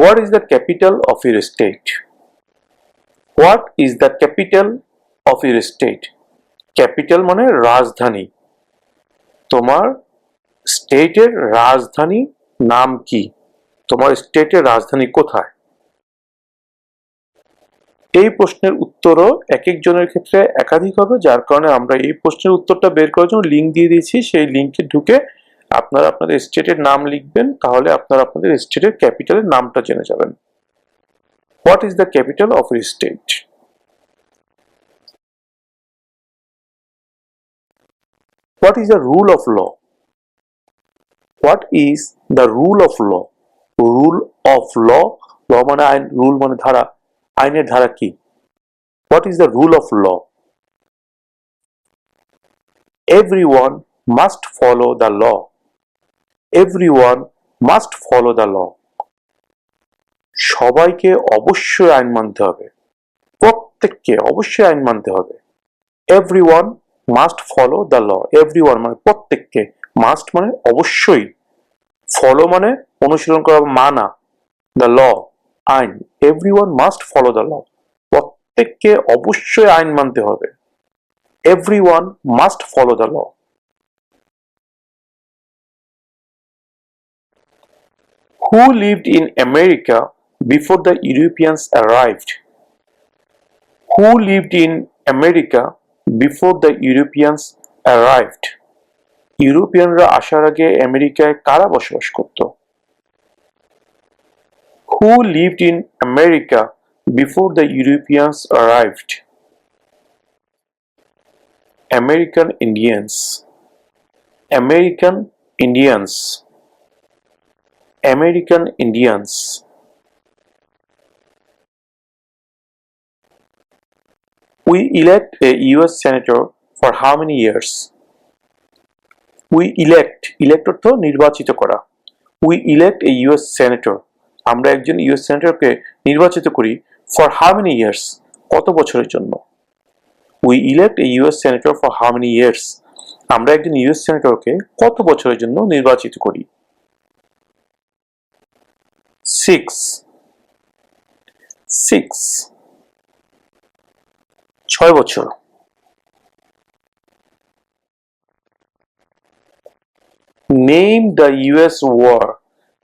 What is the capital of your state? What is the capital of your state? Capital মানে রাজধানী তোমার স্টেটের রাজধানী নাম কি তোমার স্টেটের রাজধানী কোথায় এই প্রশ্নের উত্তরও এক একজনের ক্ষেত্রে একাধিক হবে, যার কারণে আমরা এই প্রশ্নের উত্তরটা বের করার জন্য লিঙ্ক দিয়ে দিয়েছি সেই লিঙ্কে ঢুকে আপনারা আপনাদের স্টেটের নাম লিখবেন তাহলে আপনারা আপনাদের স্টেটের ক্যাপিটালের নামটা জেনে যাবেন what is the capital of state What is the rule of law? What is the rule of law? Rule of law, law মানে আইন রুল মানে ধারা আইনের ধারা কি What is the rule of law? Everyone must follow the law. Everyone must follow the law. সবাইকে অবশ্যই আইন মানতে হবে। প্রত্যেককে অবশ্যই আইন মানতে হবে। Everyone must follow the law everyone মানে প্রত্যেককে মাস্ট মানে অবশ্যই। ফলো মানে অনুসরণ করা মানা। দ্য ল আইন। Everyone must follow the law প্রত্যেককে অবশ্যই আইন মানতে হবে। Everyone must follow the law Who lived in America before the Europeans arrived? Who lived in America before the Europeans arrived? ইউরোপিয়ানরা আসার আগে আমেরিকায় কারা বসবাস করত Who lived in America before the Europeans arrived? American Indians. American Indians. American Indians. We elect a US senator for how many years? We elect, elect অর্থ নির্বাচিত করা। We elect a US senator. আমরা একজন US সেনেটরকে নির্বাচিত করি for how many years? কত বছরের জন্য? We elect a US senator for how many years? আমরা একজন ইউএস সেনেটরকে কত বছরের জন্য নির্বাচিত করি? Six. Six. ছয় বছর Name the US war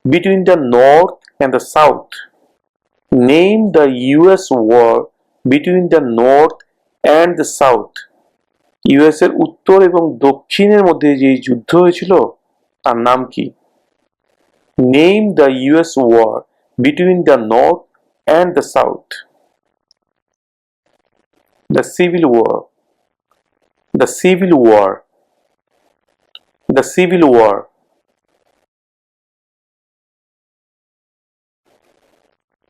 between the North and the South. Name the US war between the North and the South. US এর উত্তর এবং দক্ষিণের মধ্যে যে যুদ্ধ হয়েছিল তার নাম কি Name the US war between the North and the South. The Civil War. The Civil War. The Civil War.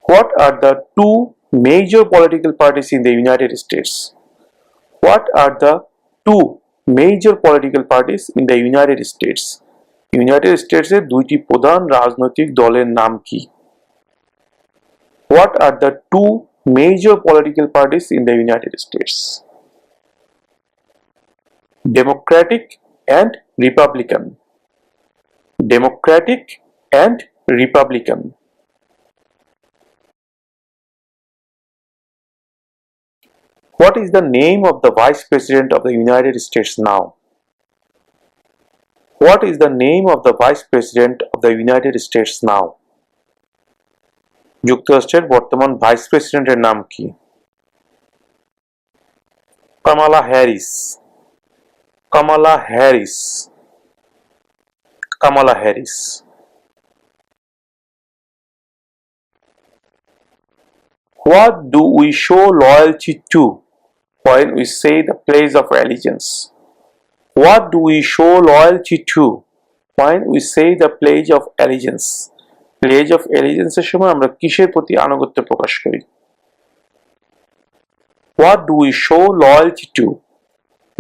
What are the two major political parties in the United States? What are the two major political parties in the United States? United স্টেটসের দুইটি প্রধান রাজনৈতিক দলের নাম কি What are the two major political parties in the United States? Democratic and Republican. Democratic and Republican. What is the name of the Vice President of the United States now? What is the name of the Vice President of the United States now? যুক্তরাষ্ট্রের বর্তমান vice প্রেসিডেন্টের নাম কি Kamala Harris Kamala Harris Kamala Harris What do we show loyalty to when we say the pledge of allegiance? What do we show loyalty to when we say the pledge of allegiance? Pledge of allegiance এর সময় আমরা কিসের প্রতি আনুগত্য প্রকাশ করি What do we show loyalty to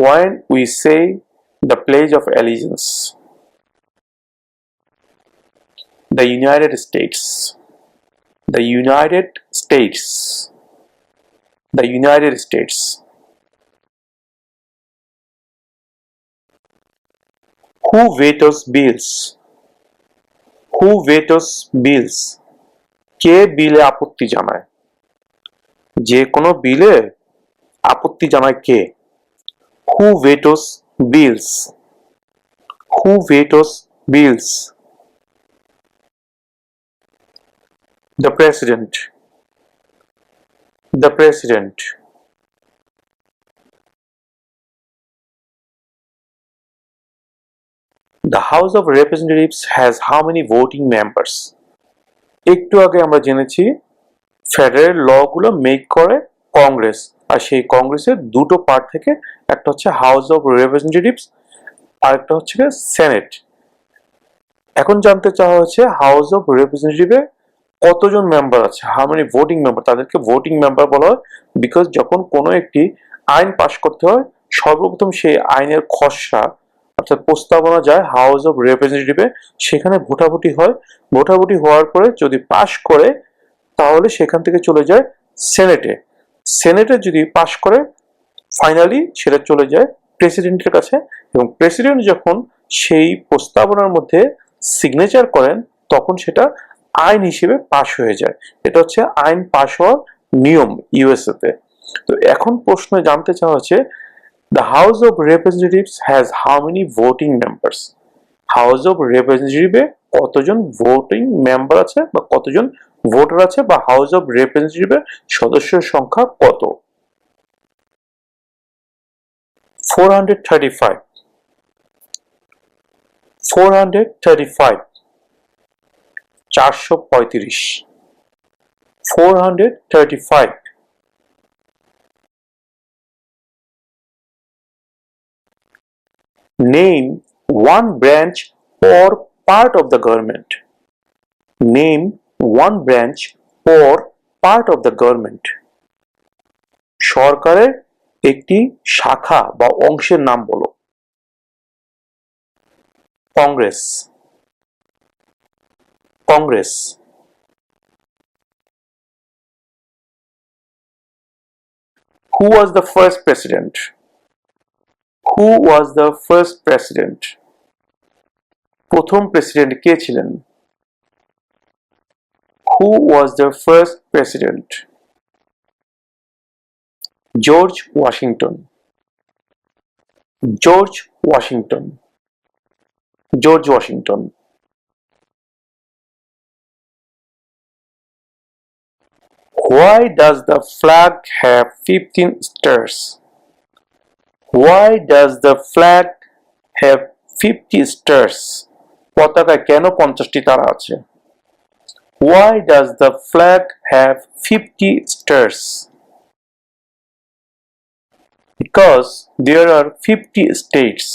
when we say the pledge of allegiance? The United States. The United States. The United States. Who vetoes bills? Who vetoes bills? কে বিলে আপত্তি জানায়? যে কোনো বিলে আপত্তি জানায় কে? Who vetoes bills who vetoes bills the president the president The House of Representatives has how many voting members? একটু আগে আমরা জেনেছি ফেডারেল ল গুলো মেক করে কংগ্রেস আর সেই কংগ্রেসের দুটো পার্ট থেকে একটা হচ্ছে হাউস অফ রিপ্রেজেন্টেটিভস আর একটা হচ্ছে সেনেট এখন জানতে চাওয়া হচ্ছে হাউস অফ রিপ্রেজেন্টেটিভে কতজন মেম্বার আছে? হাউ মেনি ভোটিং মেম্বার তাদেরকে ভোটিং মেম্বার বলা হয় বিকজ যখন কোনো একটি আইন পাশ করতে হয়, সর্বপ্রথম সেই আইনের খসড়া অর্থাৎ প্রস্তাবনা যায় হাউস অফ রিপ্রেজেন্টেটিভে সেখানে ভোটাভুটি হয়। ভোটাভুটি হওয়ার পরে যদি পাশ করে, তাহলে সেখান থেকে চলে যায় সেনেটে সেনেটে যদি পাশ করে ফাইনালি সেটা চলে যায় প্রেসিডেন্টের কাছে এবং প্রেসিডেন্ট যখন সেই প্রস্তাবনার মধ্যে সিগনেচার করেন, তখন সেটা আইন হিসেবে পাশ হয়ে যায়। এটা হচ্ছে আইন পাশ হওয়ার নিয়ম ইউএসএ তে। তো এখন প্রশ্ন জানতে চাওয়া হচ্ছে The House of Representatives has how many voting members? House of Representative কতজন ভোটিং মেম্বার আছে বা কতজন ভোটার আছে বা হাউস অফ রিপ্রেজেন্টেটিভের সদস্যের সংখ্যা কত? Four hundred thirty five four hundred thirty five চারশো পঁয়ত্রিশ. Four hundred thirty five Name one branch or part of the government. Name one branch or part of the government. সরকারের একটি শাখা বা অংশের নাম বলো Congress Congress Who was the first president? Who was the first president প্রথম president কে ছিলেন? Who was the first president George Washington George Washington George Washington Why does the flag have 15 stars? Why does the flag have 50 stars? পতাকায় কেন পঞ্চাশটি তারা আছে Why does the flag have 50 stars? Because there are 50 states.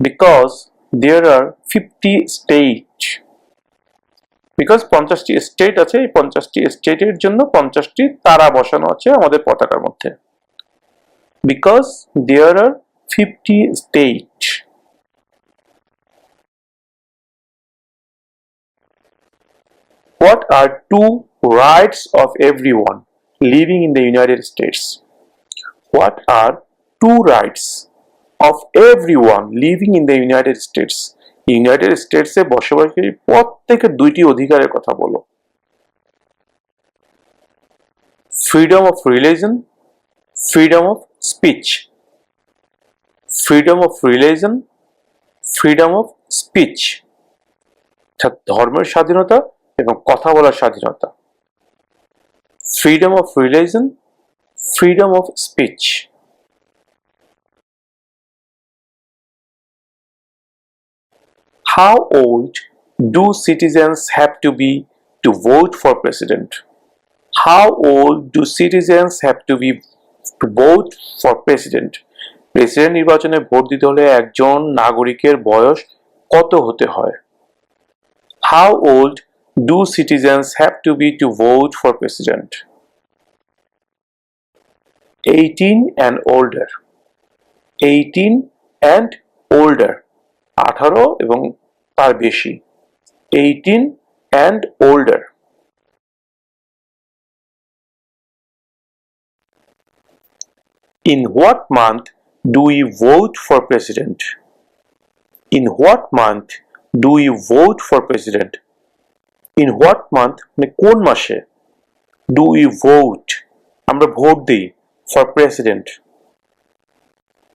Because there are 50 states. Because পঞ্চাশটি state আছে এই পঞ্চাশটি স্টেটের জন্য পঞ্চাশটি তারা বসানো আছে আমাদের পতাকার মধ্যে because there are 50 states. What are two rights of everyone living in the United States? What are two rights of everyone living in the United States? United স্টেটসে বসবাসকারী প্রত্যেকের দুইটি অধিকারের কথা বলো freedom of religion freedom of speech freedom of religion freedom of speech অর্থাৎ ধর্মের স্বাধীনতা এবং কথা বলার স্বাধীনতা। Freedom of religion freedom of speech How old do citizens have to be to vote for president? How old do citizens have to be vote for president. President নির্বাচনে vote দিতে হলে একজন নাগরিকের বয়স কত হতে হয়? How old do citizens have to be to vote for president eighteen and older eighteen and older আঠারো এবং তার বেশি. Eighteen and older In what month do we vote for president? In what month do we vote for president? In what month মানে কোন মাসে do you vote আমরা vote দিই for president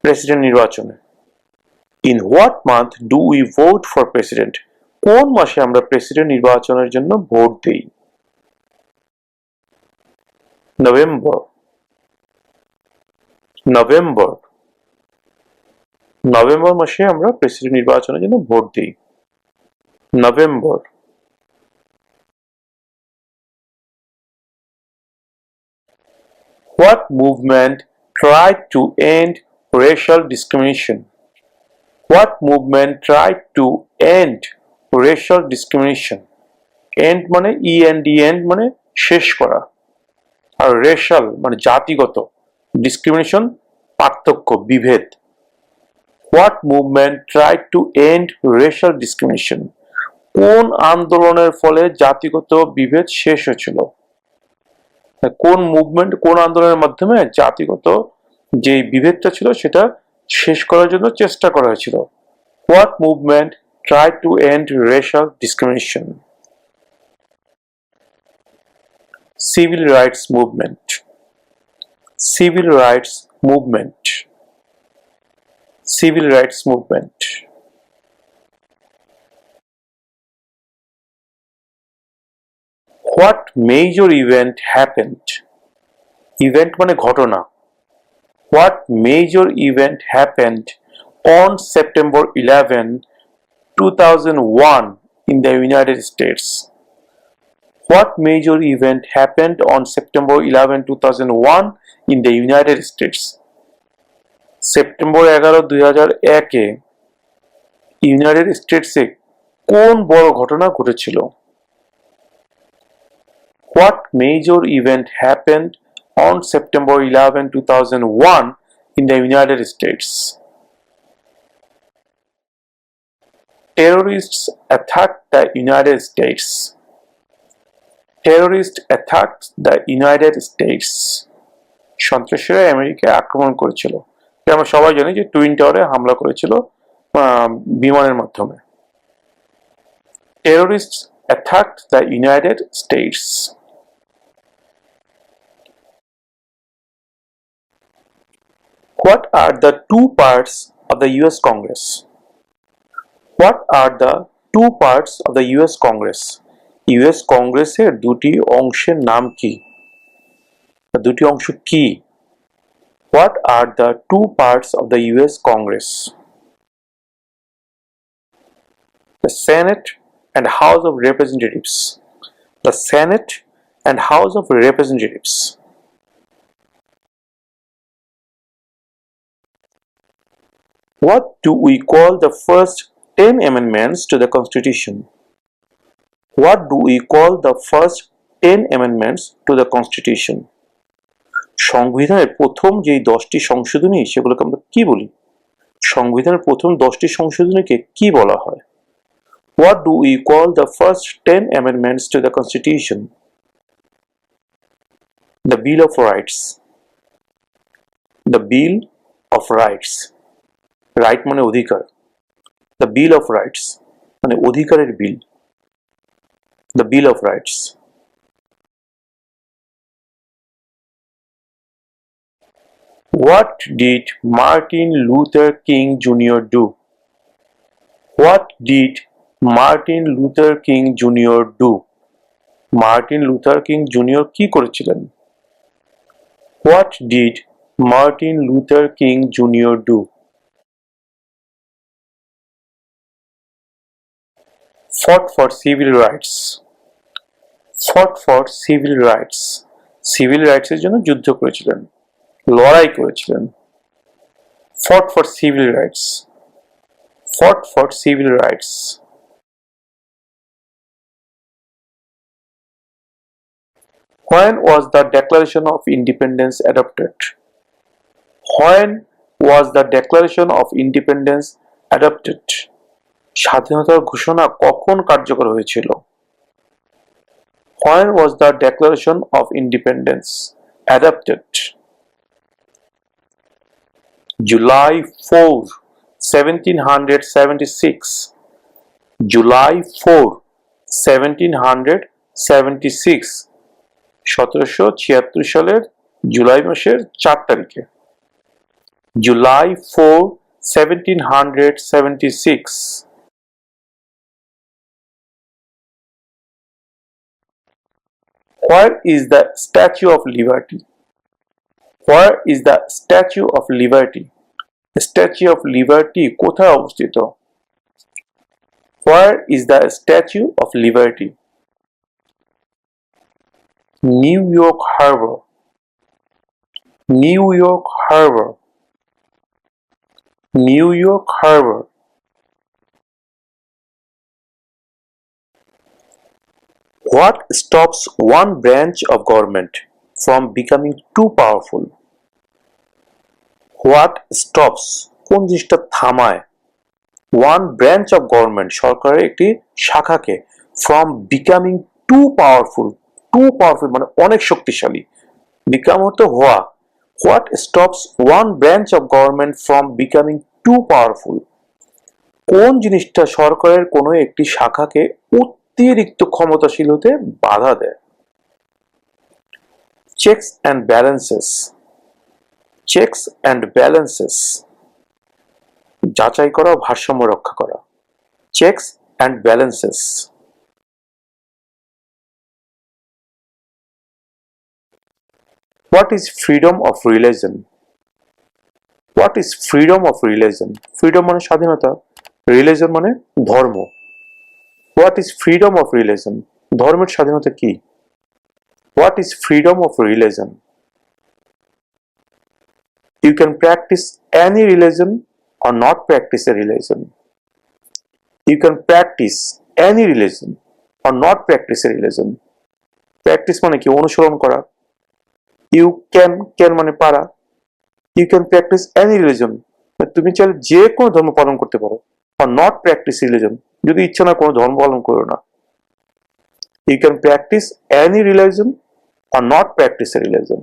president নির্বাচনে. In what month do we vote for president কোন মাসে আমরা president নির্বাচনের জন্য ভোট দিই? November November. নভেম্বর মাসে আমরা প্রেসিডেন্ট নির্বাচনের জন্য ভোট দিই। November. What movement try to end racial discrimination what movement try to end racial discrimination end মানে ই এন্ড ই এন্ড মানে শেষ করা। আর রেশাল মানে জাতিগত। ডিসক্রিমিনেশন পার্থক্য, বিভেদ। What movement try to end racial discrimination কোন আন্দোলনের ফলে জাতিগত বিভেদ শেষ হয়েছিল? কোন মুভমেন্ট কোন আন্দোলনের মাধ্যমে জাতিগত যে বিভেদটা ছিল সেটা শেষ করার জন্য চেষ্টা করা হয়েছিল? What movement try to end racial discrimination civil rights movement civil rights movement civil rights movement what major event happened event মানে ঘটনা what major event happened on September eleven two thousand one in the United States what major event happened on September eleven two thousand one in the United States September এগারো দুই হাজার একে United স্টেটসে কোন বড় ঘটনা ঘটেছিল What major event happened on September 11, 2001 in the United States? Terrorists attacked the United States. Terrorist attack the United States সন্ত্রাসীরা America আক্রমণ করেছিল। আমরা সবাই জানি যে টুইন টাওয়ারে হামলা করেছিল বিমানের মাধ্যমে। Terrorist attack the United States what are the two parts of the US Congress what are the two parts of the US Congress US কংগ্রেসের দুটি অংশের নাম কি দুটি অংশ কি What are the two parts of the US Congress? The Senate and House of Representatives. The Senate and House of Representatives. What do we call the first 10 amendments to the Constitution? What do we call the first 10 amendments to the Constitution? সংবিধানের প্রথম যেই দশটি সংশোধনী সেগুলোকে আমরা কি বলি সংবিধানের প্রথম দশটি সংশোধনীকে কি বলা হয় What do we call the first 10 amendments to the Constitution? The Bill of Rights. The Bill of Rights. Right মানে অধিকার দ্য বিল অফ রাইটস মানে অধিকারের bill The bill of rights What did Martin Luther King Jr. do? What did Martin Luther King Jr. do? Martin Luther King junior কি করেছিলেন what did Martin Luther King junior do fought for civil rights Fought for civil rights civil রাইটসের জন্য যুদ্ধ করেছিলেন লড়াই করেছিলেন fought for civil rights fought for civil rights when was the declaration of independence adopted when was the declaration of independence adopted স্বাধীনতার ঘোষণা কখন কার্যকর হয়েছিল When was the Declaration of Independence adopted? July 4, 1776. July 4, seventeen hundred seventy six সতেরোশো ছিয়াত্তর সালের July মাসের চার তারিখে July four seventeen hundred seventy six Where is the Statue of Liberty? Where is the Statue of Liberty? Statue of Liberty কোথায় অবস্থিত Where is the Statue of Liberty? New York Harbor. New York Harbor. New York Harbor. What stops one branch of government from becoming too powerful? What stops কোন জিনিসটা থামায়? One branch of government সরকারের একটি শাখাকে from becoming too powerful too powerful মানে অনেক শক্তিশালী become অর্থ হওয়া। What stops one branch of government from becoming too powerful কোন জিনিসটা সরকারের কোনো একটি শাখাকে অতিরিক্ত ক্ষমতাশীল হতে বাধা দেয়। Checks and balances checks and balances যাচাই করা, ভারসাম্য রক্ষা করা। Checks and balances what is freedom of religion what is freedom of religion freedom মানে স্বাধীনতা। রিলিজন মানে ধর্ম। What is freedom of religion ধর্মের স্বাধীনতা কি? What is freedom of religion you can practice any religion or not practice a religion. You can practice any religion or not practice a religion. Practice মানে কি? অনুসরণ করা। You can can মানে পারা। You can practice any religion তুমি চাইলে যে কোনো ধর্ম পালন করতে পারো। আর নট প্র্যাকটিস রিলিজন যদি ইচ্ছে না কোনো ধর্ম পালন করো না। You can practice any religion or not practice a religion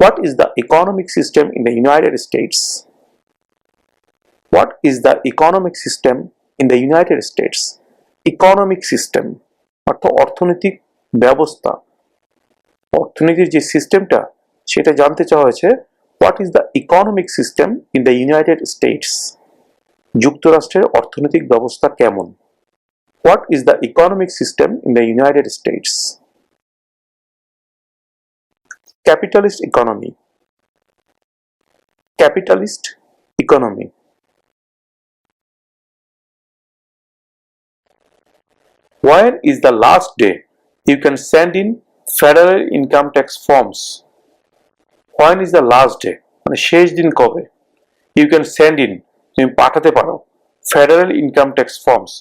what is the economic system in the United States what is the economic system in the United States economic system অর্থাৎ অর্থনৈতিক ব্যবস্থা। অর্থনীতির যে সিস্টেমটা সেটা জানতে চাওয়া হয়েছে what is the economic system in the United States যুক্তরাষ্ট্রের অর্থনৈতিক ব্যবস্থা কেমন what is the economic system in the United States capitalist economy capitalist economy when is the last day you can send in federal income tax forms When is the last day মানে শেষ দিন কবে? You can send in তুমি পাঠাতে পারো। Federal income tax forms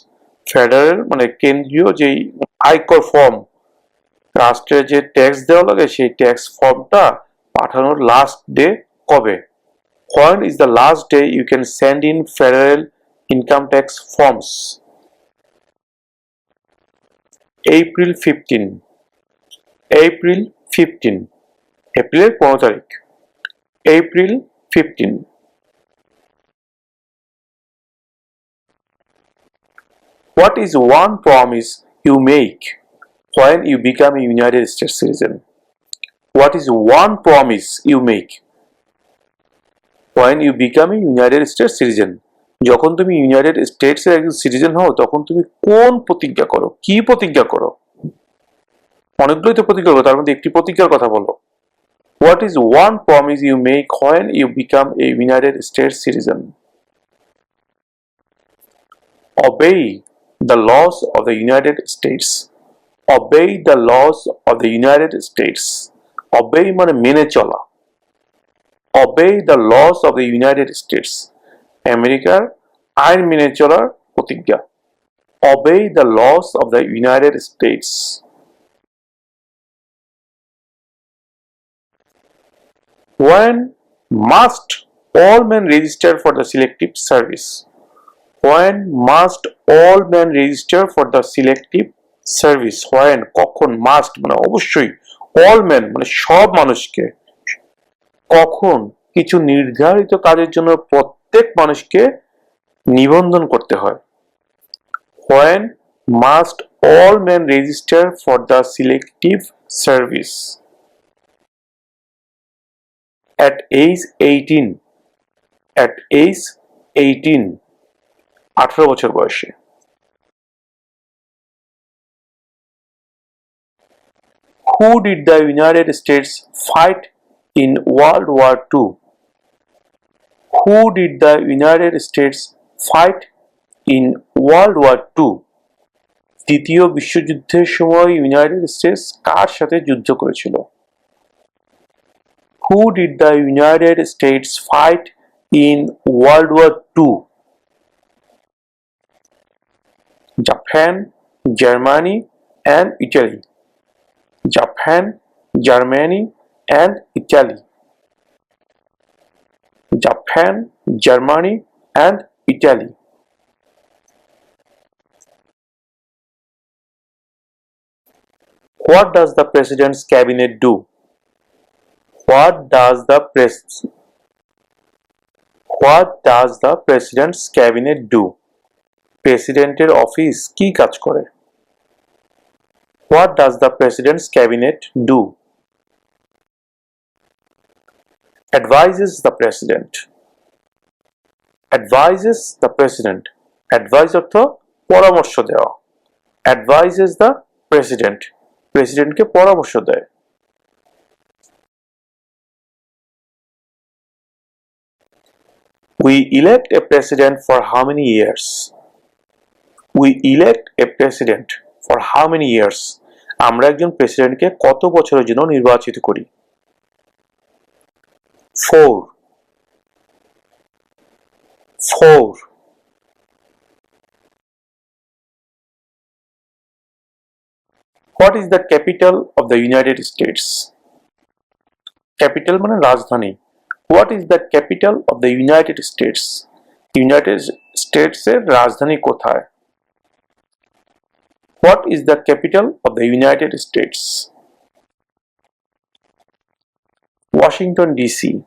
federal মানে কেন্দ্রীয় যেই আয়কর ফর্ম রাষ্ট্রের যে ট্যাক্স দেওয়া লাগে সেই ট্যাক্স ফর্মটা পাঠানোর লাস্ট ডে কবে? When is the last day you can send in federal income tax forms april 15 april 15 এপ্রিলের পনেরো তারিখ। April fifteen what is one promise you make when you become United States citizen what is one promise you make when you become United States citizen যখন তুমি United States এর একজন citizen হও, তখন তুমি কোন প্রতিজ্ঞা করো? কি প্রতিজ্ঞা করো? অনেকগুলোই তো প্রতিজ্ঞা করো, তার মধ্যে একটি প্রতিজ্ঞার কথা বলো। What is one promise you make when you become a United States citizen obey the laws of the United States. Obey the laws of the United States. Obey মানে মেনে চলা Obey the laws of the United States. আমেরিকার আইন মেনে চলার প্রতিজ্ঞা Obey the laws of the United States. When must all men register for the selective service? when must all men register for the selective service when কখন must মানে অবশ্যই all men মানে সব মানুষকে কখন কিছু নির্ধারিত কাজের জন্য প্রত্যেক মানুষকে নিবন্ধন করতে হয় when must all men register for the selective service at age 18 at age 18 18 বছর বয়সে Who did the United States fight in World War II? Who did the United States fight in World War II? দ্বিতীয় বিশ্বযুদ্ধের সময় United States কার সাথে যুদ্ধ করেছিল who did the United States fight in World War II? Japan, Germany, and Italy. Japan, Germany, and Italy. Japan, Germany, and Italy. What does the president's cabinet do? What does the pres- What does the President's Cabinet do? প্রেসিডেন্টের office কি কাজ করে What does the President's Cabinet do? Advises the President. Advises the President. Advise অর্থ পরামর্শ দেওয়া Advises the President. প্রেসিডেন্টকে পরামর্শ দেয় We elect a president for how many years? We elect a president for how many years? আমরা একজন প্রেসিডেন্টকে কত বছরের জন্য নির্বাচিত করি? Four four what is the capital of the United States capital মানে রাজধানী। What is the capital of the United States United States এর রাজধানী কোথায় What is the capital of the United States? Washington DC.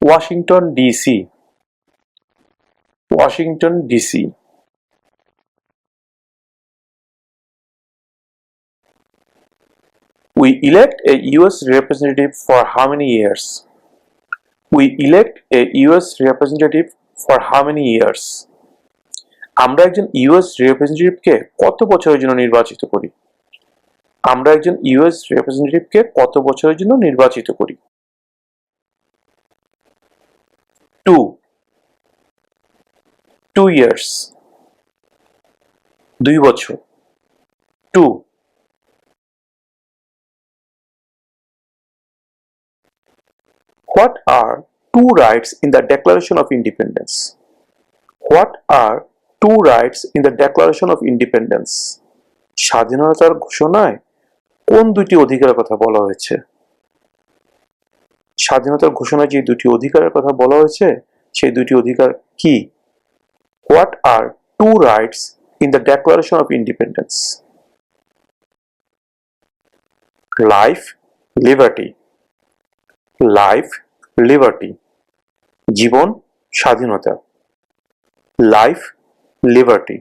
Washington DC. Washington DC. We elect a US representative for how many years? We elect a US representative for how many years? আমরা একজন US রিপ্রেজেন্টেটিভকে কত বছরের জন্য নির্বাচিত করি? আমরা একজন US রিপ্রেজেন্টেটিভকে কত বছরের জন্য নির্বাচিত করি? টু টু ইয়ার্স দুই বছর. Two What are two rights in the Declaration of Independence? What are two rights in the Declaration of Independence? স্বাধীনতার ঘোষণায় কোন দুটি অধিকারের কথা বলা হয়েছে স্বাধীনতার ঘোষণায় যে দুটি অধিকারের কথা বলা হয়েছে, সেই দুটি অধিকার কি what are two rights in the declaration of independence life liberty life liberty জীবন স্বাধীনতা life liberty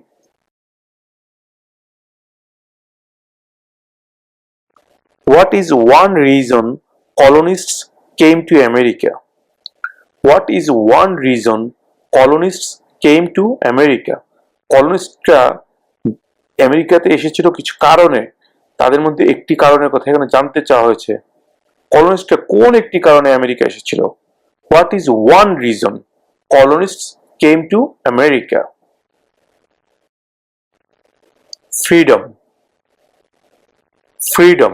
what is one reason colonist came to America what is one reason colonist came to America কলোনিস্টরা আমেরিকাতে এসেছিল কিছু কারণে। তাদের মধ্যে একটি কারণের কথা এখানে জানতে চাওয়া হয়েছে। কলোনিস্টরা কোন একটি কারণে আমেরিকা এসেছিল what is one reason colonist came to America freedom freedom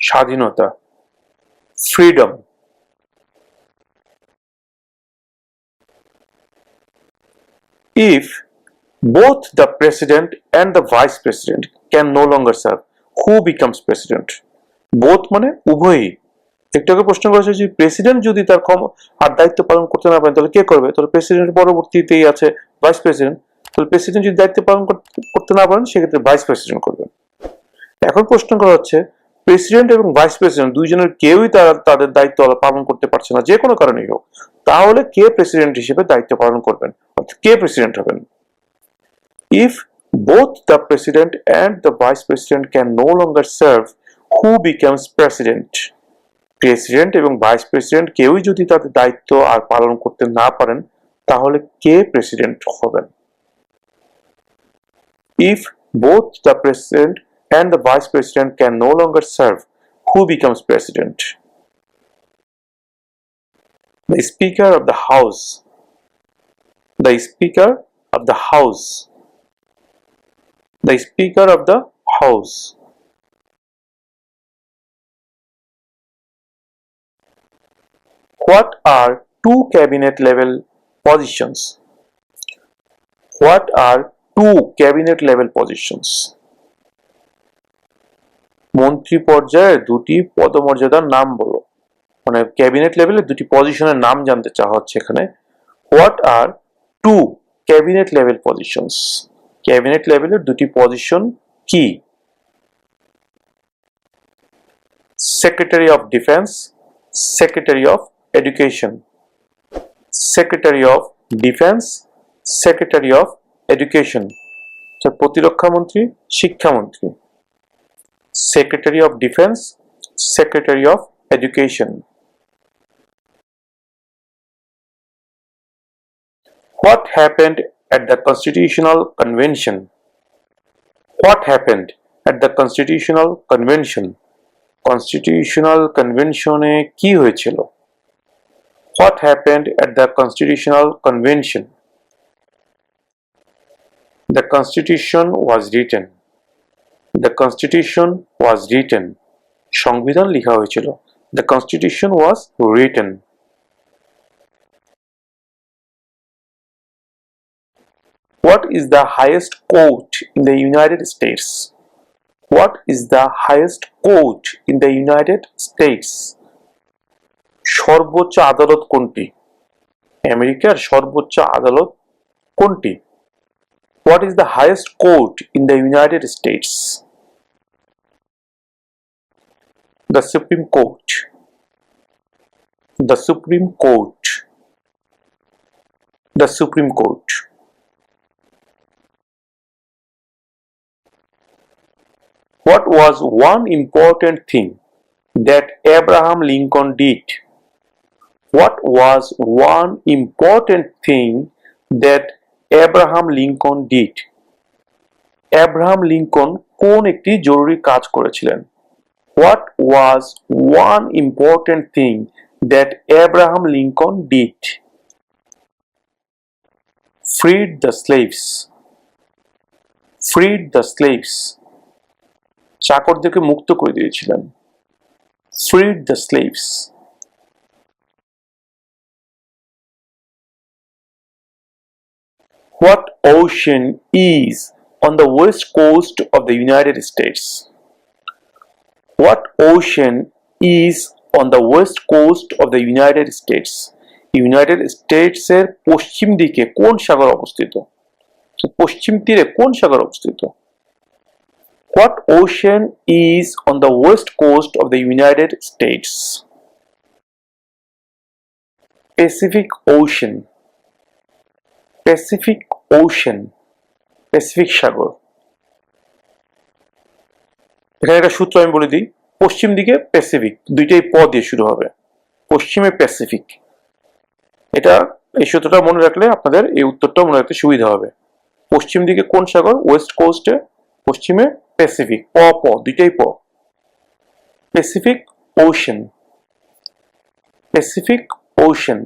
স্বাধীনতা freedom if both the president and the vice president can no longer serve who becomes president both মানে উভয়ই। একটু আগে প্রশ্ন করেছে যে প্রেসিডেন্ট যদি তার ক্ষম আর দায়িত্ব পালন করতে না পারেন, তাহলে কে করবে? তাহলে প্রেসিডেন্ট পরবর্তীতেই আছে ভাইস প্রেসিডেন্ট তাহলে প্রেসিডেন্ট যদি দায়িত্ব পালন করতে না পারেন, সেক্ষেত্রে ভাইস প্রেসিডেন্ট করবেন। এখন প্রশ্ন করা হচ্ছে প্রেসিডেন্ট এবং ভাইস প্রেসিডেন্ট দুইজনের কেউই তারা তাদের দায়িত্ব পালন করতে পারছে না, যে কোনো কারণেই হোক। তাহলে কে প্রেসিডেন্ট হিসেবে দায়িত্ব পালন করবেন? অর্থাৎ কে প্রেসিডেন্ট হবেন? If both the president and the vice president can no longer serve who becomes president president এবং ভাইস প্রেসিডেন্ট কেউই যদি তাদের দায়িত্ব আর পালন করতে না পারেন তাহলে কে প্রেসিডেন্ট হবেন if both the president and the vice president can no longer serve who becomes president the speaker of the house the speaker of the house the speaker of the house What are two cabinet level positions? What are two cabinet level positions? মন্ত্রী পর্যায়ে দুটি পদমর্যাদার নাম বলো। মানে cabinet লেভেলে দুটি পজিশনের নাম জানতে চাওয়া হচ্ছে এখানে। What are two cabinet level positions cabinet লেভেলের দুটি পজিশন কি? Secretary of defence secretary of education secretary of defence secretary of education প্রতিরক্ষা মন্ত্রী শিক্ষামন্ত্রী Secretary of Defense, Secretary of Education. What happened at the Constitutional Convention? What happened at the Constitutional Convention? Constitutional Convention এ কি হয়েছিল? What happened at the Constitutional Convention? The Constitution was written. The Constitution was written সংবিধান লেখা হয়েছিল the Constitution was written What is the highest court in the United States? What is the highest court in the United States? সর্বোচ্চ আদালত কোনটি আমেরিকার সর্বোচ্চ আদালত কোনটি What is the highest court in the United States? The Supreme Court. The Supreme Court. The Supreme Court. What was one important thing that Abraham Lincoln did? What was one important thing that Abraham Lincoln did Abraham Lincoln কোন একটি জরুরি কাজ করেছিলেন? What was one important thing that Abraham Lincoln did freed the slaves freed the slaves চাকরদেরকে মুক্ত করে দিয়েছিলেন। Freed the slaves What ocean is on the west coast of the United States? What ocean is on the west coast of the United States? United স্টেটসের পশ্চিম দিকে কোন সাগর অবস্থিত পশ্চিম তীরে কোন সাগর অবস্থিত What ocean is on the west coast of the United States? Pacific Ocean. Pacific ocean Pacific সাগর এখানে একটা সূত্র আমি বলে দিই, পশ্চিম দিকে প্যাসিফিক দুইটাই প দিয়ে শুরু হবে। পশ্চিমে প্যাসিফিক এটা এই সূত্রটা মনে রাখলে আপনাদের এই উত্তরটা মনে রাখতে সুবিধা হবে। পশ্চিম দিকে কোন সাগর? ওয়েস্ট কোস্টে পশ্চিমে প্যাসিফিক প প, দুইটাই প। Pacific ocean Pacific ocean